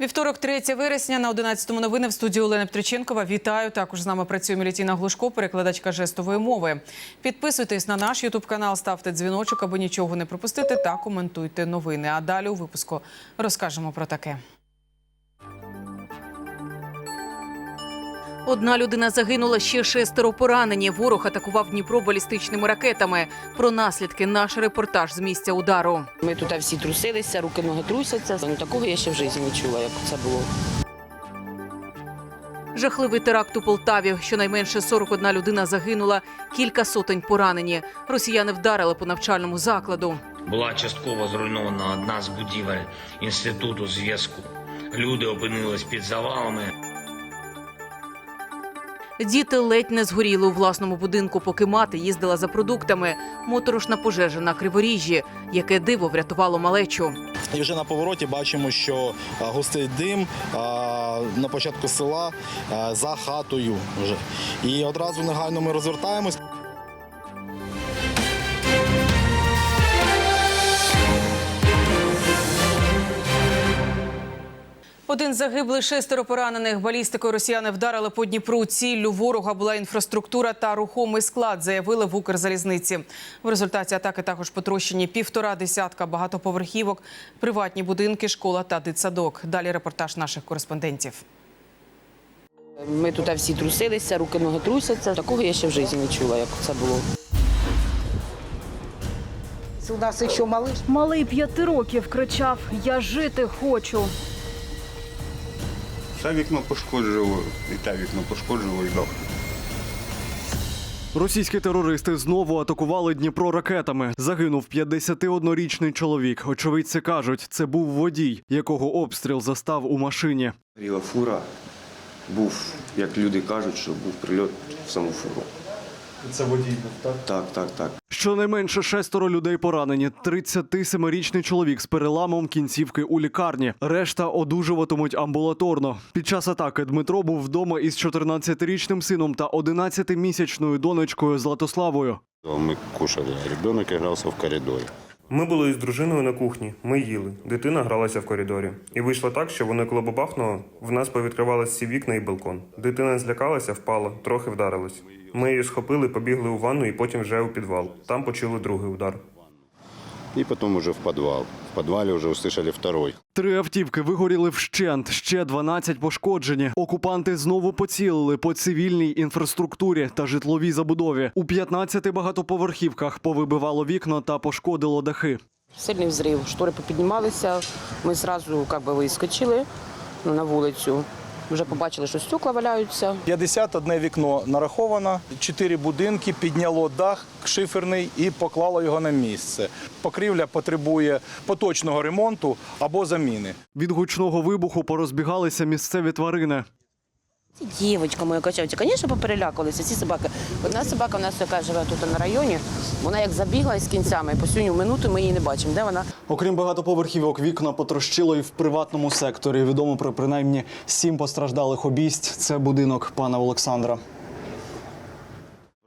Вівторок, 3 вересня на 11-му новини в студії Олена Петриченкова. Вітаю. Також з нами працює Мілітіна Глушко, перекладачка жестової мови. Підписуйтесь на наш ютуб канал, ставте дзвіночок, аби нічого не пропустити, та коментуйте новини. А далі у випуску розкажемо про таке. Одна людина загинула, ще шестеро поранені. Ворог атакував Дніпро балістичними ракетами. Про наслідки наш репортаж з місця удару. Ми тут всі трусилися, руки ноги трусяться. Ну такого я ще в житті не чула, як це було. Жахливий теракт у Полтаві. Щонайменше 41 людина загинула, кілька сотень поранені. Росіяни вдарили по навчальному закладу. Була частково зруйнована одна з будівель інституту зв'язку. Люди опинились під завалами. Діти ледь не згоріли у власному будинку, поки мати їздила за продуктами. Моторошна пожежа на криворіжжі, яке диво врятувало малечу. І вже на повороті бачимо, що густий дим на початку села за хатою вже. І одразу негайно ми розвертаємось. Один загиблий, шестеро поранених. Балістикою росіяни вдарили по Дніпру. Ціллю ворога була інфраструктура та рухомий склад, заявили в Укрзалізниці. В результаті атаки також потрощені півтора десятка багатоповерхівок, приватні будинки, школа та дитсадок. Далі репортаж наших кореспондентів. Ми тут всі трусилися, руки ноги трусяться. Такого я ще в житті не чула, як це було. У нас ще малыш. Малий п'яти років кричав: Я жити хочу. Це вікно пошкоджувало, і те вікно пошкоджувало, і дах. Російські терористи знову атакували Дніпро ракетами. Загинув 51-річний чоловік. Очевидці кажуть, це був водій, якого обстріл застав у машині. Горіла фура. Був, як люди кажуть, що був прильот в саму фуру. Це водій був, так? Так, так, так. Щонайменше шестеро людей поранені. 37-річний чоловік з переламом кінцівки у лікарні. Решта одужуватимуть амбулаторно. Під час атаки Дмитро був вдома із 14-річним сином та 11-місячною донечкою Златославою. Ми кушали, а ребенок грався в коридорі. Ми були із дружиною на кухні. Ми їли. Дитина гралася в коридорі. І вийшло так, що воно коли бабахнуло, в нас повідкривалися всі вікна і балкон. Дитина злякалася, впала, трохи вдарилась. Ми її схопили, побігли у ванну і потім вже у підвал. Там почули другий удар. І потім уже в підвал. В підвалі вже услышали второй. Три автівки вигоріли вщент, ще 12 пошкоджені. Окупанти знову поцілили по цивільній інфраструктурі та житловій забудові. У 15 багатоповерхівках повибивало вікна та пошкодило дахи. Сильний взрив, штори попіднімалися. Ми одразу як би, вискочили на вулицю. Вже побачили, що стекла валяються. 51 вікно нараховано, 4 будинки, підняло дах шиферний і поклало його на місце. Покрівля потребує поточного ремонту або заміни. Від гучного вибуху порозбігалися місцеві тварини. Дівочка моя качавця, звісно, поперелякалися ці собаки. Одна собака у нас яка живе тут на районі. Вона як забігла із кінцями, по сьогодні минуту ми її не бачимо. Де вона? Окрім багатоповерхівок, вікна потрощило і в приватному секторі. Відомо про принаймні сім постраждалих обійсть. Це будинок пана Олександра.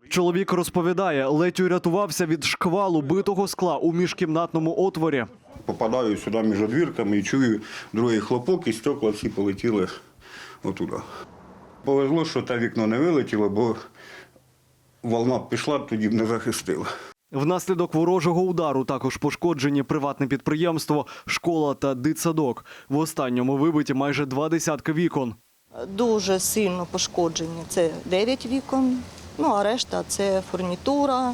Чоловік розповідає, ледь урятувався від шквалу битого скла у міжкімнатному отворі. Попадаю сюди між одвірками і чую другий хлопок, і стекла всі полетіли отуди. Повезло, що те вікно не вилетіло, бо волна б пішла, тоді б не захистила. Внаслідок ворожого удару також пошкоджені приватне підприємство, школа та дитсадок. В останньому вибиті майже два десятки вікон. Дуже сильно пошкоджені. Це 9 вікон, ну а решта це фурнітура.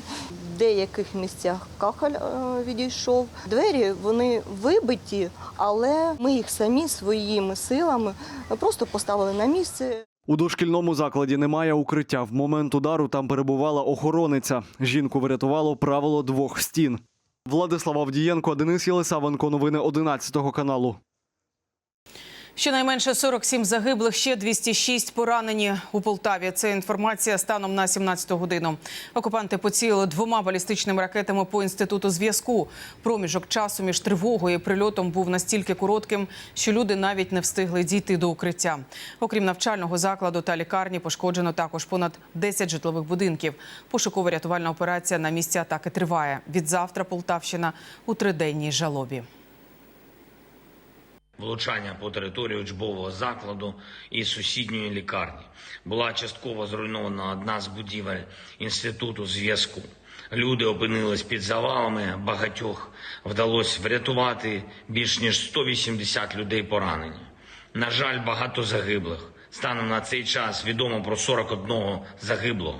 В деяких місцях кахаль е, відійшов. Двері вони вибиті, але ми їх самі своїми силами просто поставили на місце. У дошкільному закладі немає укриття. В момент удару там перебувала охорониця. Жінку врятувало правило двох стін. Владислав Авдієнко, Денис Єлисавенко. Новини 11 каналу. Щонайменше 47 загиблих, ще 206 поранені у Полтаві. Це інформація станом на 17 годину. Окупанти поцілили двома балістичними ракетами по інституту зв'язку. Проміжок часу між тривогою і прильотом був настільки коротким, що люди навіть не встигли дійти до укриття. Окрім навчального закладу та лікарні, пошкоджено також понад 10 житлових будинків. Пошуково-рятувальна операція на місці атаки триває. Від завтра Полтавщина у триденній жалобі. Влучання по території учбового закладу і сусідньої лікарні. Була частково зруйнована одна з будівель інституту зв'язку. Люди опинились під завалами. Багатьох вдалося врятувати більш ніж 180 людей поранені. На жаль, багато загиблих. Станом на цей час відомо про 41 загиблого.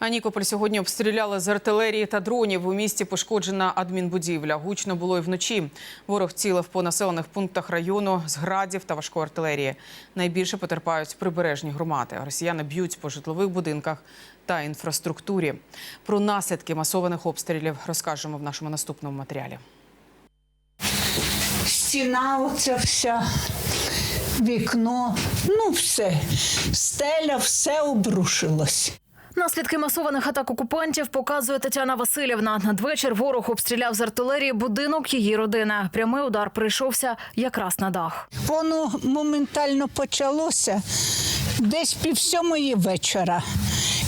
Нікополь сьогодні обстріляли з артилерії та дронів. У місті пошкоджена адмінбудівля. Гучно було і вночі. Ворог цілив по населених пунктах району з градів та важкої артилерії. Найбільше потерпають прибережні громади. Росіяни б'ють по житлових будинках та інфраструктурі. Про наслідки масованих обстрілів розкажемо в нашому наступному матеріалі. Стіна оця вся, вікно, ну все, стеля, все обрушилось. Наслідки масованих атак окупантів показує Тетяна Васильівна. Надвечір ворог обстріляв з артилерії будинок її родини. Прямий удар прийшовся якраз на дах. Воно моментально почалося десь пів сьомої вечора.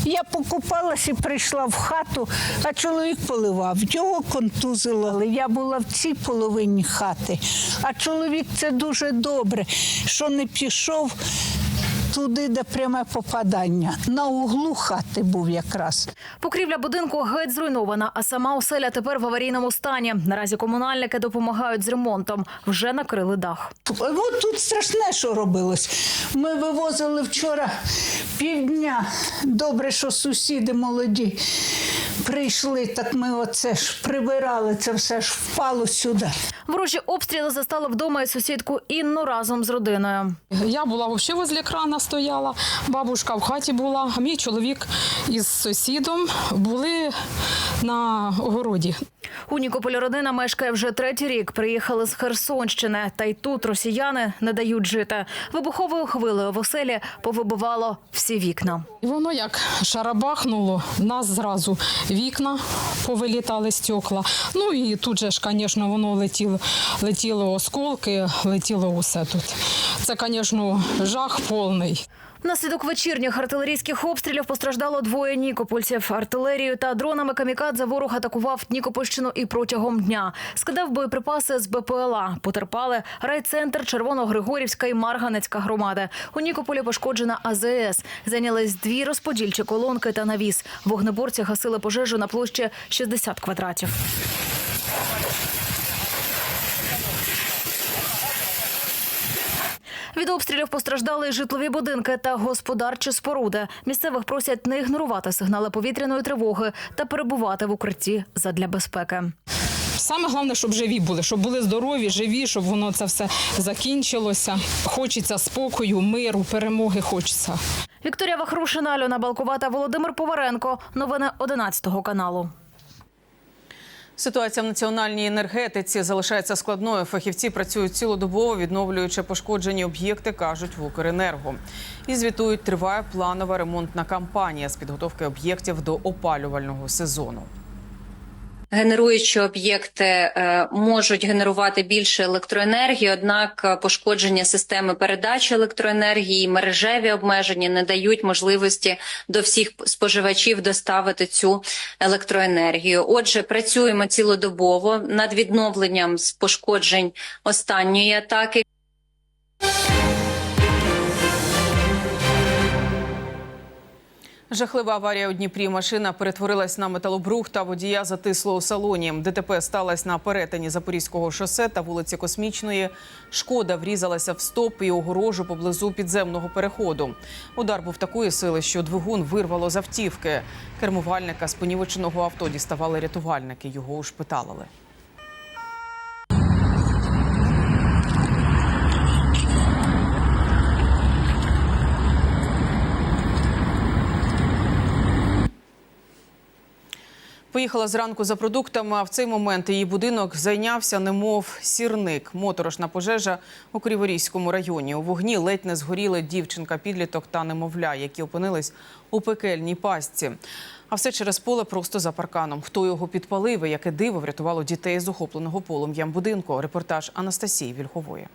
Я покупалась і прийшла в хату, а чоловік поливав. Його контузило. Я була в цій половині хати. А чоловік це дуже добре, що не пішов туди, де пряме попадання. На углу хати був якраз. Покрівля будинку геть зруйнована, а сама оселя тепер в аварійному стані. Наразі комунальники допомагають з ремонтом. Вже накрили дах. От тут страшне, що робилось. Ми вивозили вчора півдня. Добре, що сусіди молоді прийшли, так ми оце ж прибирали, це все ж впало сюди. Ворожі обстріли застали вдома і сусідку Інну разом з родиною. Я була взагалі возле крана стояла, бабушка в хаті була, а мій чоловік із сусідом були на огороді. У Нікополі родина мешкає вже третій рік. Приїхали з Херсонщини. Та й тут росіяни не дають жити. Вибуховою хвилею в оселі повибивало всі вікна. Воно як шарабахнуло, нас зразу вікна повилітали стекла. Ну і тут же ж, звісно, воно летіло, летіло осколки, летіло усе тут. Це, звісно, жах повний. Внаслідок вечірніх артилерійських обстрілів постраждало двоє нікопольців. Артилерією та дронами камікадзе ворог атакував Нікопольщину і протягом дня. Скидав боєприпаси з БПЛА. Потерпали райцентр Червоногригорівська і Марганецька громади. У Нікополі пошкоджена АЗС. Зайнялись дві розподільчі колонки та навіс. Вогнеборці гасили пожежу на площі 60 квадратів. Від обстрілів постраждали житлові будинки та господарчі споруди. Місцевих просять не ігнорувати сигнали повітряної тривоги та перебувати в укритті задля безпеки. Саме головне, щоб живі були, щоб були здорові, живі, щоб воно це все закінчилося. Хочеться спокою, миру, перемоги хочеться. Вікторія Вахрушина, Альона Балкова Володимир Поваренко. Новини 11 каналу. Ситуація в національній енергетиці залишається складною. Фахівці працюють цілодобово, відновлюючи пошкоджені об'єкти, кажуть в Укренерго. І звітують, триває планова ремонтна кампанія з підготовки об'єктів до опалювального сезону. Генеруючі об'єкти е, можуть генерувати більше електроенергії, однак е, пошкодження системи передачі електроенергії, мережеві обмеження не дають можливості до всіх споживачів доставити цю електроенергію. Отже, працюємо цілодобово над відновленням з пошкоджень останньої атаки. Жахлива аварія у Дніпрі. Машина перетворилась на металобрух та водія затисло у салоні. ДТП сталося на перетині Запорізького шосе та вулиці Космічної. Шкода врізалася в стоп і огорожу поблизу підземного переходу. Удар був такої сили, що двигун вирвало з автівки. Кермувальника з понівеченого авто діставали рятувальники. Його ушпиталили. Поїхала зранку за продуктами, а в цей момент її будинок зайнявся, немов сірник. Моторошна пожежа у Криворізькому районі. У вогні ледь не згоріли дівчинка, підліток та немовля, які опинились у пекельній пастці. А все через поле просто за парканом. Хто його підпалив і яке диво врятувало дітей з охопленого полум'ям будинку. Репортаж Анастасії Вільхової.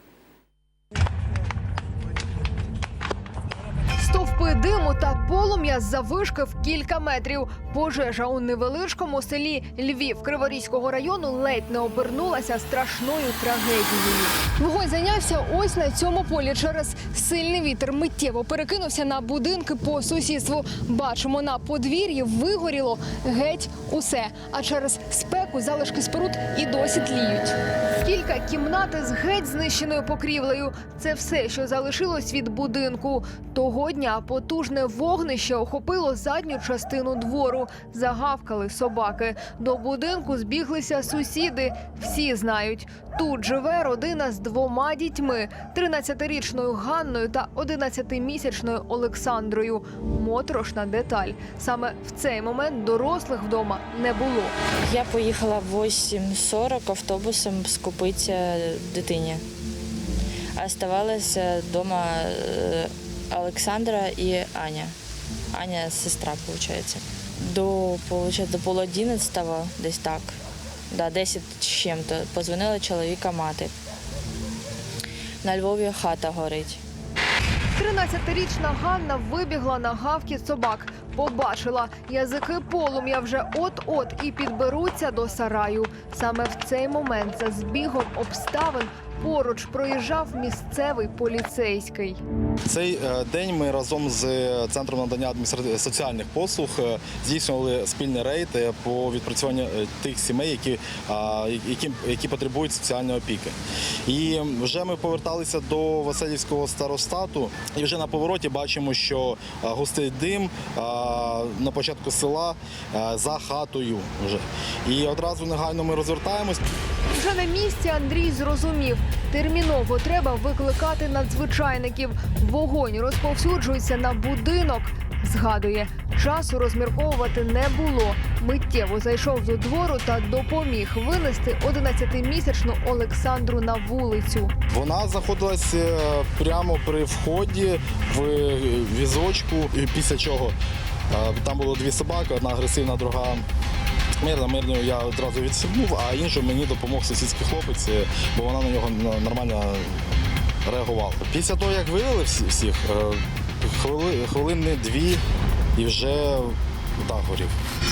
Стовпи диму та полум'я з завишки в кілька метрів. Пожежа у невеличкому селі Львів Криворізького району ледь не обернулася страшною трагедією. Вогонь зайнявся ось на цьому полі. Через сильний вітер миттєво перекинувся на будинки по сусідству. Бачимо, на подвір'ї вигоріло геть усе. А через спеку залишки споруд і досі тліють. Кілька кімнат з геть знищеною покрівлею. Це все, що залишилось від будинку. Того дня потужне вогнище охопило задню частину двору. Загавкали собаки. До будинку збіглися сусіди. Всі знають. Тут живе родина з двома дітьми: 13-річною Ганною та 11-місячною Олександрою. Моторошна деталь. Саме в цей момент дорослих вдома не було. Я поїхала в 8.40 автобусом скупитися дитині. а Оставалася вдома е, Олександра і Аня. Аня сестра, виходить. До, до пол одинадцятого, десь так, да, 10 з чим-то, позвонила чоловіка мати. На Львові хата горить. 13-річна Ганна вибігла на гавкіт собак. Побачила, язики полум'я вже от-от і підберуться до сараю. Саме в цей момент за збігом обставин поруч проїжджав місцевий поліцейський. Цей е, день ми разом з е, центром надання соціальних послуг е, здійснювали спільний рейд по відпрацюванню тих сімей, які, які, які потребують соціальної опіки. І вже ми поверталися до Васильівського старостату, і вже на повороті бачимо, що густий дим на початку села за хатою. Вже і одразу негайно ми розвертаємось. На місці Андрій зрозумів, терміново треба викликати надзвичайників. Вогонь розповсюджується на будинок. Згадує, часу розмірковувати не було. Миттєво зайшов до двору та допоміг винести 11-місячну Олександру на вулицю. Вона знаходилась е, прямо при вході в е, візочку, після чого е, там було дві собаки, одна агресивна, друга. Мирна, мирну я одразу відсібнув, а іншу мені допомог сусідський хлопець, е, бо вона на нього нормально реагувала. Після того, як вивели всіх, е, хвили, хвилини дві і вже дах горів.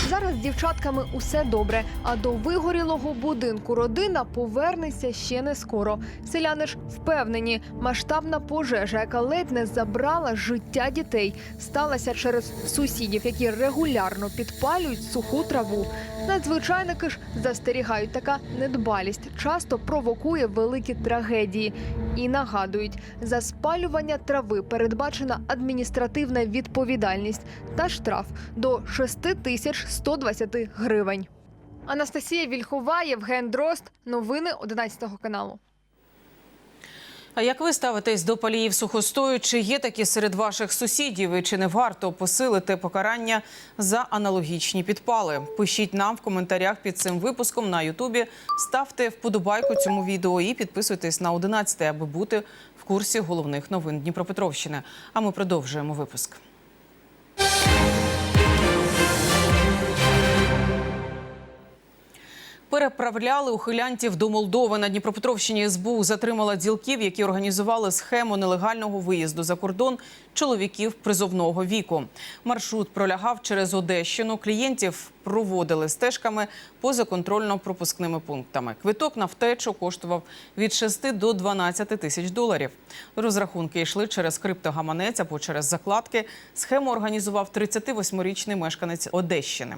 Зараз з дівчатками усе добре. А до вигорілого будинку родина повернеться ще не скоро. Селяни ж впевнені, масштабна пожежа, яка ледь не забрала життя дітей, сталася через сусідів, які регулярно підпалюють суху траву. Надзвичайники ж застерігають, така недбалість часто провокує великі трагедії. І нагадують, за спалювання трави передбачена адміністративна відповідальність та штраф до 6 тисяч 120 гривень. Анастасія Вільхова, Євген Дрозд. Новини 11 каналу. А як ви ставитесь до паліїв сухостою? Чи є такі серед ваших сусідів? І чи не варто посилити покарання за аналогічні підпали? Пишіть нам в коментарях під цим випуском на Ютубі. Ставте вподобайку цьому відео і підписуйтесь на 11, аби бути в курсі головних новин Дніпропетровщини. А ми продовжуємо випуск. Переправляли ухилянтів до Молдови. На Дніпропетровщині СБУ затримала ділків, які організували схему нелегального виїзду за кордон чоловіків призовного віку. Маршрут пролягав через Одещину. Клієнтів проводили стежками поза контрольно-пропускними пунктами. Квиток на втечу коштував від 6 до 12 тисяч доларів. Розрахунки йшли через криптогаманець або через закладки. Схему організував 38-річний мешканець Одещини.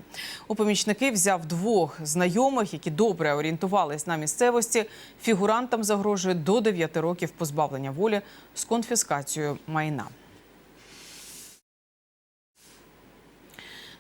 У помічники взяв двох знайомих, які добре орієнтувались на місцевості. Фігурантам загрожує до 9 років позбавлення волі з конфіскацією майна.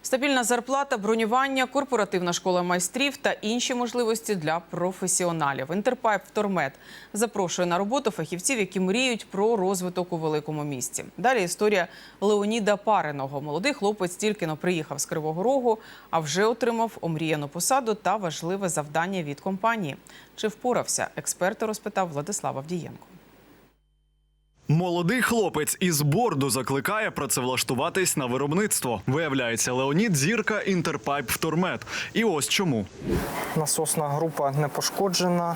Стабільна зарплата, бронювання, корпоративна школа майстрів та інші можливості для професіоналів. Інтерпайп Втормет запрошує на роботу фахівців, які мріють про розвиток у великому місті. Далі історія Леоніда Париного. Молодий хлопець тільки но приїхав з Кривого Рогу, а вже отримав омріяну посаду та важливе завдання від компанії. Чи впорався? Експерти розпитав Владислав Авдієнко. Молодий хлопець із борду закликає працевлаштуватись на виробництво. Виявляється, Леонід зірка Інтерпайп Втормет. І ось чому. Насосна група не пошкоджена.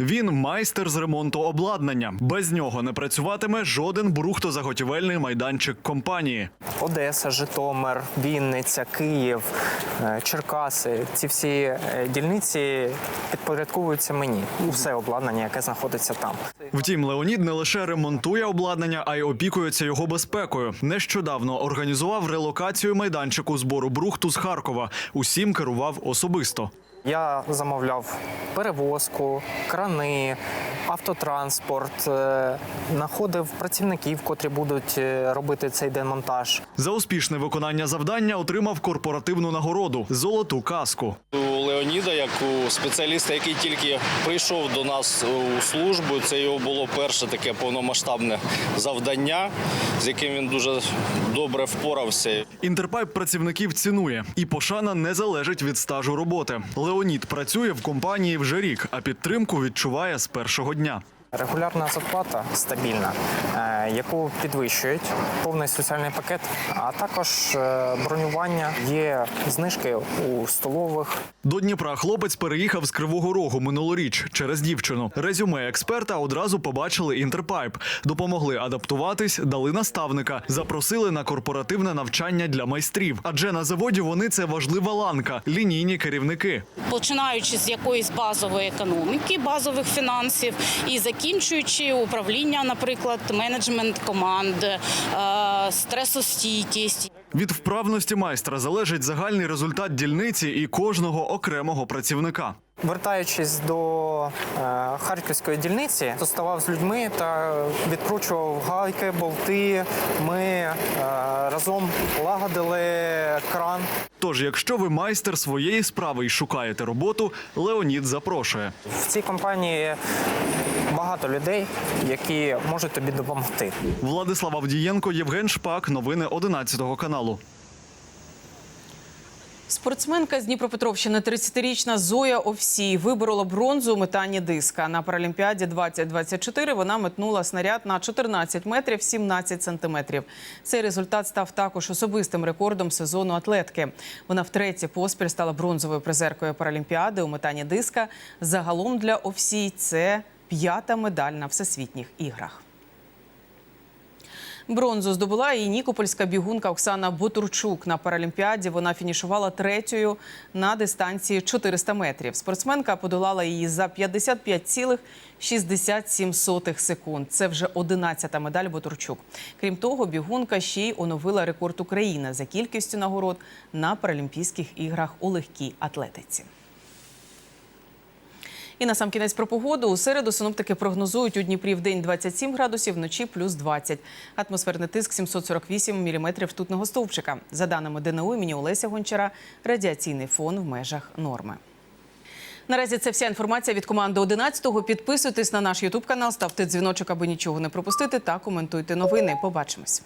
Він майстер з ремонту обладнання. Без нього не працюватиме жоден брухтозаготівельний майданчик компанії. Одеса, Житомир, Вінниця, Київ, е, Черкаси. Ці всі е, дільниці підпорядковуються мені. Усе обладнання, яке знаходиться там. Втім, Леонід не лише ремонтує обладнання, а й опікується його безпекою. Нещодавно організував релокацію майданчику збору брухту з Харкова. Усім керував особисто. Я замовляв перевозку, крани, автотранспорт, е, знаходив працівників, котрі будуть е, робити цей демонтаж. За успішне виконання завдання отримав корпоративну нагороду золоту каску. Леоніда, як у спеціаліста, який тільки прийшов до нас у службу, це його було перше таке повномасштабне завдання, з яким він дуже добре впорався. Інтерпайп працівників цінує, і пошана не залежить від стажу роботи. Леонід працює в компанії вже рік, а підтримку відчуває з першого дня. Регулярна зарплата стабільна, е, яку підвищують, повний соціальний пакет, а також е, бронювання, є знижки у столових. До Дніпра хлопець переїхав з Кривого Рогу минулоріч через дівчину. Резюме експерта одразу побачили інтерпайп, допомогли адаптуватись, дали наставника, запросили на корпоративне навчання для майстрів. Адже на заводі вони це важлива ланка, лінійні керівники. починаючи з якоїсь базової економіки, базових фінансів і закінчуючи управління, наприклад, менеджмент команд, е, стресостійкість. Від вправності майстра залежить загальний результат дільниці і кожного окремого працівника. Вертаючись до е, харківської дільниці, зоставав з людьми та відкручував гайки, болти. Ми е, разом лагодили кран. Тож, якщо ви майстер своєї справи і шукаєте роботу, Леонід запрошує. В цій компанії багато людей, які можуть тобі допомогти. Владислав Авдієнко, Євген Шпак. Новини 11 каналу. Спортсменка з Дніпропетровщини, 30-річна Зоя Овсій, виборола бронзу у метанні диска. На Паралімпіаді 2024 вона метнула снаряд на 14 метрів 17 сантиметрів. Цей результат став також особистим рекордом сезону атлетки. Вона втретє поспіль стала бронзовою призеркою Паралімпіади у метанні диска. Загалом для Овсій це п'ята медаль на всесвітніх іграх. Бронзу здобула і нікопольська бігунка Оксана Ботурчук. На Паралімпіаді вона фінішувала третьою на дистанції 400 метрів. Спортсменка подолала її за 55,67 секунд. Це вже 11-та медаль Ботурчук. Крім того, бігунка ще й оновила рекорд України за кількістю нагород на Паралімпійських іграх у легкій атлетиці. І на сам кінець про погоду. У середу синоптики прогнозують у Дніпрі в день 27 градусів, вночі плюс 20. Атмосферний тиск 748 міліметрів ртутного стовпчика. За даними ДНУ імені Олеся Гончара, радіаційний фон в межах норми. Наразі це вся інформація від команди 11-го. Підписуйтесь на наш Ютуб канал, ставте дзвіночок, аби нічого не пропустити, та коментуйте новини. Побачимось.